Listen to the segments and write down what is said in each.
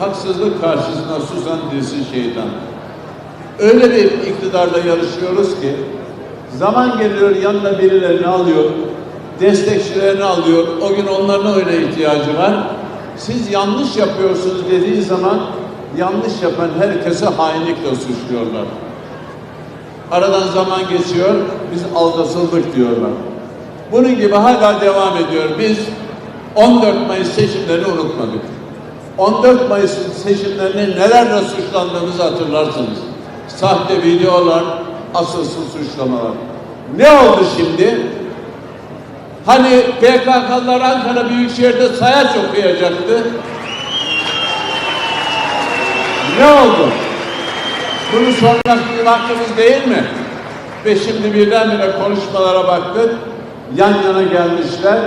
haksızlık karşısında susan dilsiz şeytan. Öyle bir iktidarla yarışıyoruz ki zaman geliyor yanına birilerini alıyor, destekçilerini alıyor. O gün onların öyle ihtiyacı var. Siz yanlış yapıyorsunuz dediği zaman yanlış yapan herkese hainlikle suçluyorlar. Aradan zaman geçiyor, biz aldatıldık diyorlar. Bunun gibi hala devam ediyor. Biz 14 Mayıs seçimlerini unutmadık. 14 Mayıs seçimlerinde nelerle suçlandığımızı hatırlarsınız. Sahte videolar, asılsız suçlamalar. Ne oldu şimdi? Hani PKK'lılar Ankara Büyükşehir'de sayaç okuyacaktı. Ne oldu? Bunu sormak bizim hakkımız değil mi? Ve şimdi birdenbire konuşmalara baktık. Yan yana gelmişler.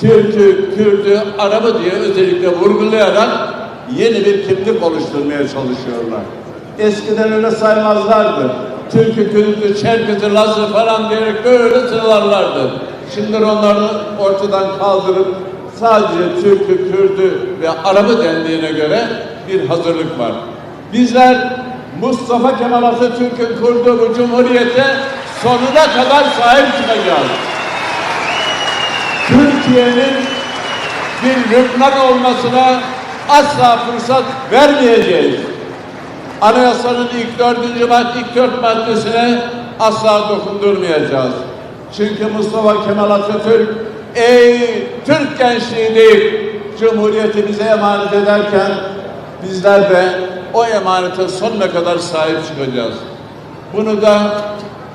Türk'ü, Kürt'ü, Arap'ı diye özellikle vurgulayarak yeni bir kimlik oluşturmaya çalışıyorlar. Eskiden öyle saymazlardı. Türk'ü, Kürt'ü, Çerkez'i, Laz'ı falan diyerek böyle sıralarlardı. Şimdi onları ortadan kaldırıp sadece Türk'ü, Kürt'ü ve Arap'ı dendiğine göre bir hazırlık var. Bizler Mustafa Kemal Atatürk'ün kurduğu bu cumhuriyete sonuna kadar sahip çıkacağız. Türkiye'nin bir Lübnan olmasına asla fırsat vermeyeceğiz. Anayasanın ilk dördüncü madde, ilk dört maddesine asla dokundurmayacağız. Çünkü Mustafa Kemal Atatürk ey Türk gençliği deyip Cumhuriyeti bize emanet ederken bizler de o emanete sonuna kadar sahip çıkacağız. Bunu da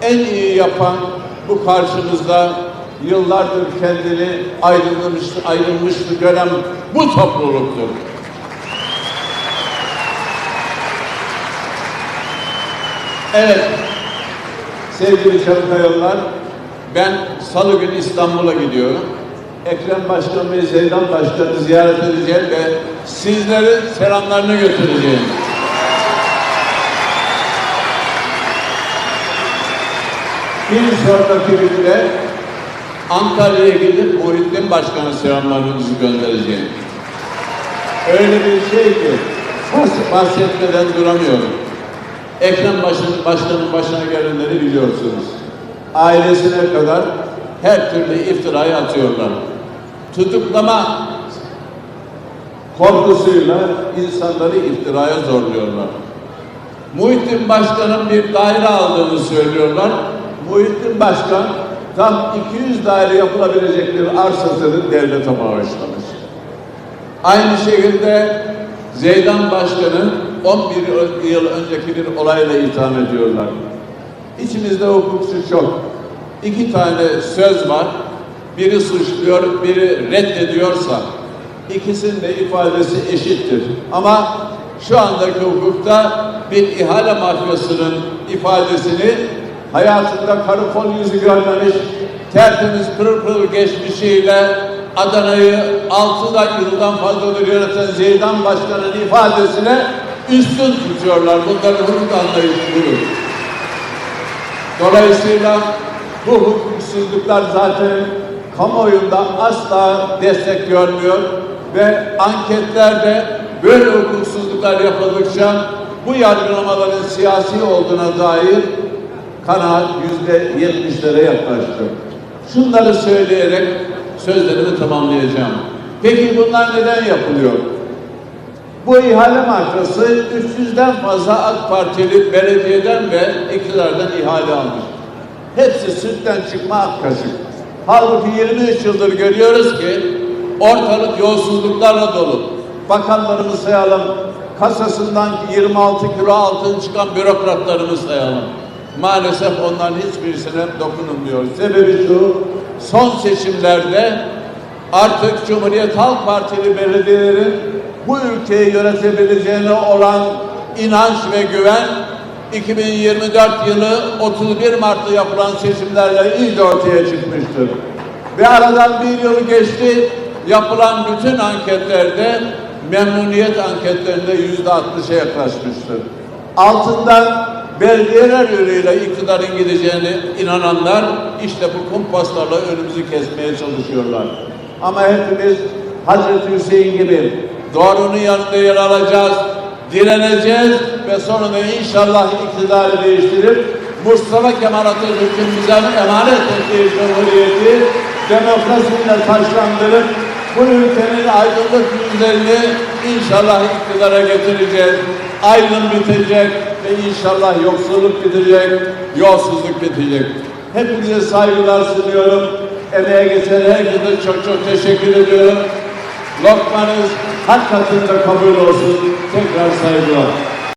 en iyi yapan bu karşımızda yıllardır kendini ayrılmış, ayrılmıştı gören bu topluluktur. Evet, sevgili Çankaya'lılar, ben salı günü İstanbul'a gidiyorum. Ekrem Başkan ve Zeydan Başkan'ı ziyaret edeceğim ve sizlerin selamlarını götüreceğim. Bir sonraki günde Antalya'ya gidip Muhittin Başkan'a selamlarınızı göndereceğim. Öyle bir şey ki bahs- bahsetmeden duramıyorum. Ekrem Başkan'ın, Başkan'ın başına gelenleri biliyorsunuz. Ailesine kadar her türlü iftirayı atıyorlar. Tutuklama korkusuyla insanları iftiraya zorluyorlar. Muhittin Başkan'ın bir daire aldığını söylüyorlar. Muhittin Başkan tam 200 daire yapılabilecek bir arsasını devlete bağışlamış. Aynı şekilde Zeydan Başkan'ı 11 yıl önceki bir olayla itham ediyorlar. İçimizde hukukçu çok. İki tane söz var. Biri suçluyor, biri reddediyorsa ikisinin de ifadesi eşittir. Ama şu andaki hukukta bir ihale mafyasının ifadesini hayatında karı kol yüzü görmemiş, tertemiz pırıl pırıl geçmişiyle Adana'yı 6 da yıldan fazladır yöneten Zeydan Başkan'ın ifadesine üstün tutuyorlar. Bunların hukuk anlayışı budur. Dolayısıyla bu hukuksuzluklar zaten kamuoyunda asla destek görmüyor ve anketlerde böyle hukuksuzluklar yapıldıkça bu yargılamaların siyasi olduğuna dair kanaat yüzde yetmişlere yaklaştı. Şunları söyleyerek sözlerimi tamamlayacağım. Peki bunlar neden yapılıyor? Bu ihale markası 300'den fazla AK Partili belediyeden ve iktidardan ihale almış. Hepsi sütten çıkma ak kaşık. Halbuki 23 yıldır görüyoruz ki ortalık yolsuzluklarla dolu. Bakanlarımı sayalım, kasasından 26 kilo altın çıkan bürokratlarımı sayalım. Maalesef onların hiçbirisine dokunulmuyor. Sebebi şu, son seçimlerde artık Cumhuriyet Halk Partili belediyelerin bu ülkeyi yönetebileceğine olan inanç ve güven 2024 yılı 31 Mart'ta yapılan seçimlerle iyice ortaya çıkmıştır. Ve aradan bir yıl geçti, yapılan bütün anketlerde memnuniyet anketlerinde yüzde altmışa yaklaşmıştır. Altından belediyeler yoluyla iktidarın gideceğine inananlar işte bu kumpaslarla önümüzü kesmeye çalışıyorlar. Ama hepimiz Hazreti Hüseyin gibi Doğrunun yanında yer alacağız. Direneceğiz ve sonunda inşallah iktidarı değiştirip Mustafa Kemal Atatürk'ün bize emanet ettiği cumhuriyeti demokrasiyle taşlandırıp bu ülkenin aydınlık yüzlerini inşallah iktidara getireceğiz. Aydın bitecek ve inşallah yoksulluk bitecek, yolsuzluk bitecek. Hepinize saygılar sunuyorum. Emeğe geçen herkese çok çok teşekkür ediyorum. Lokmanız hak katında kabul olsun. Tekrar saygılar.